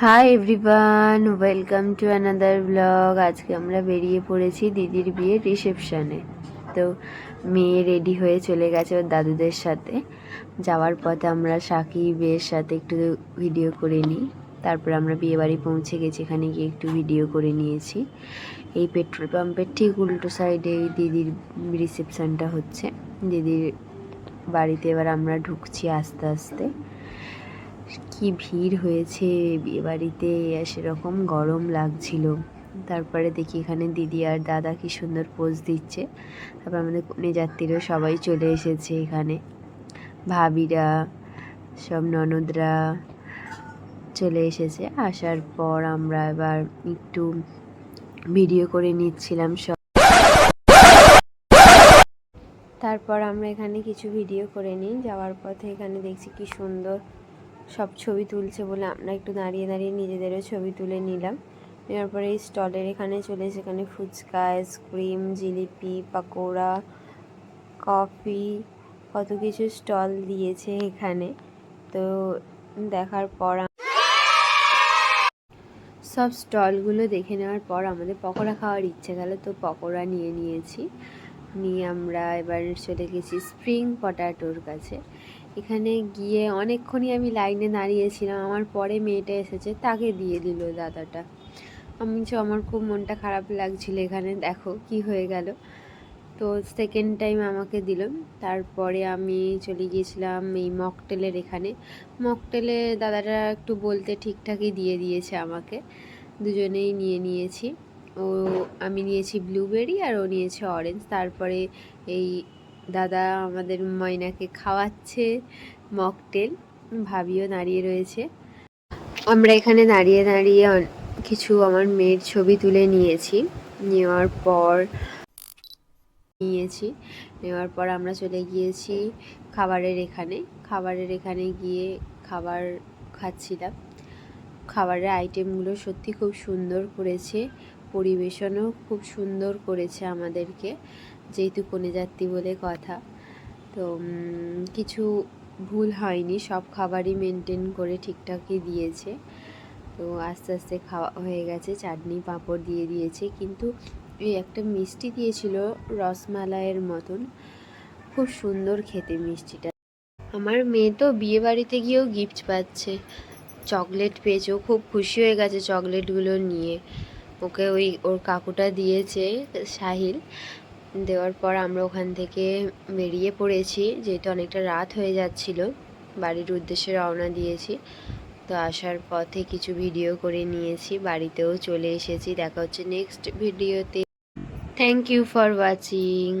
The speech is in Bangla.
Hi everyone welcome to another blog আজকে আমরা বেরিয়ে পড়েছি দিদির বিয়ের রিসেপশানে তো মেয়ে রেডি হয়ে চলে গেছে ওর দাদুদের সাথে। যাওয়ার পথে আমরা সাকিবের সাথে একটু ভিডিও করে নিই। তারপর আমরা বিয়ে বাড়ি পৌঁছে গেছি, এখানে গিয়ে একটু ভিডিও করে নিয়েছি। এই পেট্রোল পাম্পের ঠিক উল্টো সাইডে দিদির রিসেপশানটা হচ্ছে। দিদির বাড়িতে এবার আমরা ঢুকছি আস্তে আস্তে। কি ভিড় হয়েছে বিয়ে বাড়িতে সেরকম গরম লাগছিল। তারপরে দেখি এখানে দিদি আর দাদা কি সুন্দর পোজ দিচ্ছে। তারপর আমাদের কনে যাত্রীরও সবাই চলে এসেছে এখানে। ভাবিরা, সব ননদরা চলে এসেছে। আসার পর আমরা এবার একটু ভিডিও করে নিচ্ছিলাম সব। তারপর আমরা এখানে কিছু ভিডিও করে নিই। যাওয়ার পথে এখানে দেখছি কি সুন্দর সব ছবি তুলছে বলে আমরা একটু দাঁড়িয়ে দাঁড়িয়ে নিজেদেরও ছবি তুলে নিলাম। নেওয়ার পরে এই স্টলের এখানে চলে সেখানে ফুচকা, আইসক্রিম, জিলিপি, পাকোড়া, কফি কত কিছু স্টল দিয়েছে এখানে। তো দেখার পর সব স্টলগুলো দেখে নেওয়ার পর আমাদের পকোড়া খাওয়ার ইচ্ছে গেল, তো পকোড়া নিয়ে নিয়েছি। নিয়ে আমরা এবার চলে গেছি স্প্রিং পটাটোর কাছে। এখানে গিয়ে অনেকক্ষণই আমি লাইনে দাঁড়িয়েছিলাম। আমার পরে মেয়েটা এসেছে, তাকে দিয়ে দিল দাদাটা। আমি তো আমার খুব মনটা খারাপ লাগছিল এখানে, দেখো কি হয়ে গেল। তো সেকেন্ড টাইম আমাকে দিল। তারপরে আমি চলে গিয়েছিলাম এই মকটেলের এখানে। মকটেলে দাদাটা একটু বলতে ঠিকঠাকই দিয়ে দিয়েছে আমাকে। দুজনেই নিয়ে নিয়েছি। ও, আমি নিয়েছি ব্লুবেরি আর ও নিয়েছে অরেঞ্জ তারপরে এই দাদা আমাদের ময়নাকে খাওয়াচ্ছে, মকটেল, ভাবিও দাঁড়িয়ে রয়েছে। আমরা এখানে দাঁড়িয়ে দাঁড়িয়ে কিছু আমার মেয়ের ছবি তুলে নিয়েছি। নেওয়ার পর নিয়েছি। নেওয়ার পর আমরা চলে গিয়েছি খাবারের এখানে। খাবারের এখানে গিয়ে খাবার খাচ্ছিলাম। খাবারের আইটেমগুলো সত্যি খুব সুন্দর করেছে। পরিবেশনও খুব সুন্দর করেছে আমাদেরকে, যেহেতু কনে যাত্রী বলে কথা। তো কিছু ভুল হয়নি, সব খাবারই মেনটেন করে ঠিকঠাকই দিয়েছে। তো, আস্তে আস্তে খাওয়া হয়ে গেছে, চাটনি, পাঁপড় দিয়ে দিয়েছে। কিন্তু এই একটা মিষ্টি দিয়েছিল রসমালাইয়ের মতন, খুব সুন্দর খেতে মিষ্টিটা। আমার মেয়ে তো বিয়ে বাড়িতে গিয়েও গিফট পাচ্ছে। চকলেট পেয়েছে খুব খুশি হয়ে গেছে চকলেটগুলো নিয়ে। ওকে ওই ওর কাকুটা দিয়েছে সাহিল। দেওয়ার পর আমরা ওখান থেকে বেরিয়ে পড়েছি, যেহেতু অনেকটা রাত হয়ে যাচ্ছিল। বাড়ির উদ্দেশ্যে রওনা দিয়েছি। তো আসার পথে কিছু ভিডিও করে নিয়েছি, বাড়িতেও চলে এসেছি। দেখা হচ্ছে নেক্সট ভিডিওতে। Thank you for watching